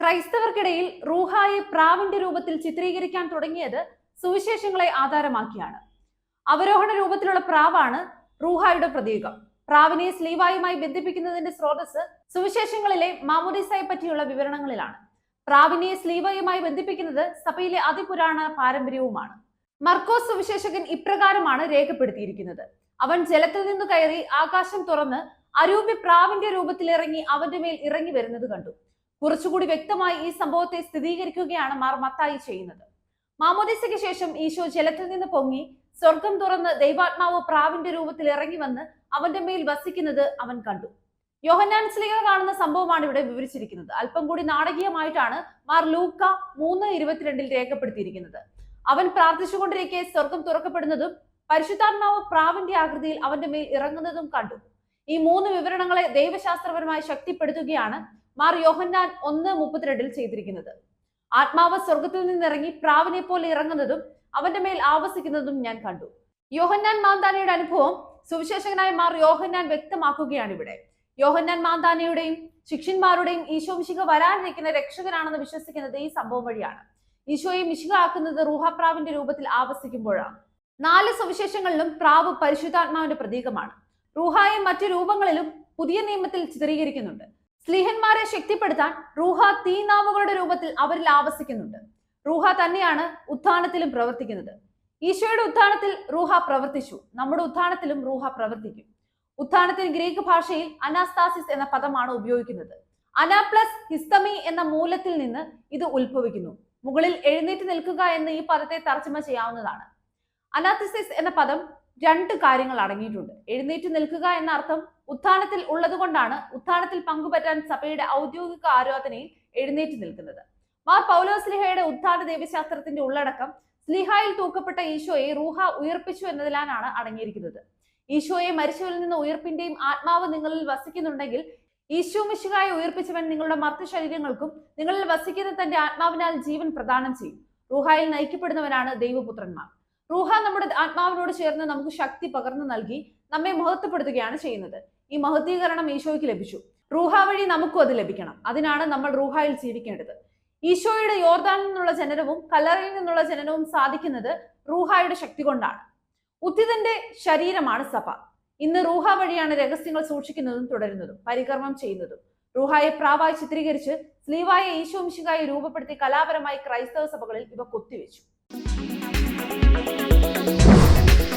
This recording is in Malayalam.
ക്രൈസ്തവർക്കിടയിൽ റൂഹായെ പ്രാവിന്റെ രൂപത്തിൽ ചിത്രീകരിക്കാൻ തുടങ്ങിയത് സുവിശേഷങ്ങളെ ആധാരമാക്കിയാണ്. അവരോഹണ രൂപത്തിലുള്ള പ്രാവാണ് റൂഹായുടെ പ്രതീകം. പ്രാവിനെ സ്ലീവായുമായി ബന്ധിപ്പിക്കുന്നതിന്റെ സ്രോതസ് സുവിശേഷങ്ങളിലെ മാമുദീസയെ പറ്റിയുള്ള വിവരണങ്ങളിലാണ്. പ്രാവിനെ സ്ലീവയുമായി ബന്ധിപ്പിക്കുന്നത് സഭയിലെ അതിപുരാണ പാരമ്പര്യവുമാണ്. മർക്കോസ് സുവിശേഷകൻ ഇപ്രകാരമാണ് രേഖപ്പെടുത്തിയിരിക്കുന്നത്. അവൻ ജലത്തിൽ നിന്ന് കയറി ആകാശം തുറന്ന് അരൂപി പ്രാവിന്റെ രൂപത്തിൽ ഇറങ്ങി അവന്റെ മേൽ ഇറങ്ങി വരുന്നത് കണ്ടു. കുറച്ചുകൂടി വ്യക്തമായി ഈ സംഭവത്തെ സ്ഥിരീകരിക്കുകയാണ് മാർ മത്തായി ചെയ്യുന്നത്. മാമോദിസയ്ക്ക് ശേഷം ഈശോ ജലത്തിൽ നിന്ന് പൊങ്ങി സ്വർഗം തുറന്ന് ദൈവാത്മാവ് പ്രാവിന്റെ രൂപത്തിൽ ഇറങ്ങി വന്ന് അവന്റെ മേൽ വസിക്കുന്നത് അവൻ കണ്ടു. യോഹന്നാൻ സ്ലീഹ കാണുന്ന സംഭവമാണ് ഇവിടെ വിവരിച്ചിരിക്കുന്നത്. അല്പം കൂടി നാടകീയമായിട്ടാണ് മാർ ലൂക്ക മൂന്ന് ഇരുപത്തിരണ്ടിൽ രേഖപ്പെടുത്തിയിരിക്കുന്നത്. അവൻ പ്രാർത്ഥിച്ചുകൊണ്ടിരിക്കെ സ്വർഗം തുറക്കപ്പെടുന്നതും പരിശുദ്ധാത്മാവ് പ്രാവിന്റെ ആകൃതിയിൽ അവന്റെ മേൽ ഇറങ്ങുന്നതും കണ്ടു. ഈ മൂന്ന് വിവരണങ്ങളെ ദൈവശാസ്ത്രപരമായി ശക്തിപ്പെടുത്തുകയാണ് മാർ യോഹന്നാൻ ഒന്ന് മുപ്പത്തിരണ്ടിൽ ചെയ്തിരിക്കുന്നത്. ആത്മാവ് സ്വർഗത്തിൽ നിന്നിറങ്ങി പ്രാവിനെ പോലെ ഇറങ്ങുന്നതും അവന്റെ മേൽ ആവസിക്കുന്നതും ഞാൻ കണ്ടു. യോഹന്നാൻ മാന്താനയുടെ അനുഭവം സുവിശേഷകനായ മാർ യോഹന്നാൻ വ്യക്തമാക്കുകയാണ് ഇവിടെ യോഹന്നാൻ മാന്താനയുടെയും ശിക്ഷന്മാരുടെയും ഈശോ മിശിക വരാനിരിക്കുന്ന രക്ഷകനാണെന്ന് വിശ്വസിക്കുന്നത് ഈ സംഭവം വഴിയാണ്. ഈശോയെ മിശിക ആക്കുന്നത് റൂഹാപ്രാവിന്റെ രൂപത്തിൽ ആവസിക്കുമ്പോഴാണ്. നാല് സുവിശേഷങ്ങളിലും പ്രാവ് പരിശുദ്ധാത്മാവിന്റെ പ്രതീകമാണ്. റൂഹായെ മറ്റു രൂപങ്ങളിലും പുതിയ നിയമത്തിൽ ചിത്രീകരിക്കുന്നുണ്ട്. സ്ലീഹന്മാരെ ശക്തിപ്പെടുത്താൻ റൂഹ തീനാവുകളുടെ രൂപത്തിൽ അവരിൽ ആവസിക്കുന്നുണ്ട്. റൂഹ തന്നെയാണ് ഉത്ഥാനത്തിലും പ്രവർത്തിക്കുന്നത്. ഈശോയുടെ ഉത്ഥാനത്തിൽ റൂഹ പ്രവർത്തിച്ചു. നമ്മുടെ ഉത്ഥാനത്തിലും റൂഹ പ്രവർത്തിക്കും. ഉത്ഥാനത്തിന് ഗ്രീക്ക് ഭാഷയിൽ അനാസ്താസിസ് എന്ന പദമാണ് ഉപയോഗിക്കുന്നത്. അന പ്ലസ് ഹിസ്തമി എന്ന മൂലത്തിൽ നിന്ന് ഇത് ഉത്ഭവിക്കുന്നു. മുകളിൽ എഴുന്നേറ്റ് നിൽക്കുക എന്ന് ഈ പദത്തെ തർജമ ചെയ്യാവുന്നതാണ്. അനാത്തിസിസ് എന്ന പദം രണ്ട് കാര്യങ്ങൾ അടങ്ങിയിട്ടുണ്ട്. എഴുന്നേറ്റ് നിൽക്കുക എന്ന അർത്ഥം ഉത്ഥാനത്തിൽ ഉള്ളതുകൊണ്ടാണ് ഉത്ഥാനത്തിൽ പങ്കുപറ്റാൻ സഭയുടെ ഔദ്യോഗിക ആരാധനയിൽ എഴുന്നേറ്റ് നിൽക്കുന്നത്. മാർ പൗലോസ്ലിഹയുടെ ഉത്ഥാന ദേവശാസ്ത്രത്തിന്റെ ഉള്ളടക്കം സ്ലിഹായിൽ തൂക്കപ്പെട്ട ഈശോയെ റൂഹ ഉയർപ്പിച്ചു എന്നതിലാണ് അടങ്ങിയിരിക്കുന്നത്. ഈശോയെ മരിച്ചവരിൽ നിന്ന് ഉയർപ്പിന്റെയും ആത്മാവ് നിങ്ങളിൽ വസിക്കുന്നുണ്ടെങ്കിൽ ഈശോ മിശുകായി ഉയർപ്പിച്ചവൻ നിങ്ങളുടെ മർത്ത ശരീരങ്ങൾക്കും നിങ്ങളിൽ വസിക്കുന്ന തന്റെ ആത്മാവിനാൽ ജീവൻ പ്രദാനം ചെയ്യും. റൂഹായിൽ നയിക്കപ്പെടുന്നവനാണ് ദൈവപുത്രന്മാർ. റൂഹ നമ്മുടെ ആത്മാവിനോട് ചേർന്ന് നമുക്ക് ശക്തി പകർന്നു നൽകി നമ്മെ മഹത്വപ്പെടുത്തുകയാണ് ചെയ്യുന്നത്. ഈ മഹത്വീകരണം ഈശോയ്ക്ക് ലഭിച്ചു. റൂഹ വഴി നമുക്കും അത് ലഭിക്കണം. അതിനാണ് നമ്മൾ റൂഹായിൽ ജീവിക്കേണ്ടത്. ഈശോയുടെ യോർദാനിൽ നിന്നുള്ള ജനനവും കല്ലറയിൽ നിന്നുള്ള ജനനവും സാധിക്കുന്നത് റൂഹായുടെ ശക്തി കൊണ്ടാണ്. ഉത്തിതന്റെ ശരീരമാണ് സഭ. ഇന്ന് റൂഹ വഴിയാണ് രഹസ്യങ്ങൾ സൂക്ഷിക്കുന്നതും തുടരുന്നതും പരികർമ്മം ചെയ്യുന്നതും. റൂഹായെ പ്രാവായി ചിത്രീകരിച്ച് സ്ലീവായ ഈശോ മിശികായി രൂപപ്പെടുത്തി കലാപരമായി ക്രൈസ്തവ സഭകളിൽ ഇവ കൊത്തിവെച്ചു.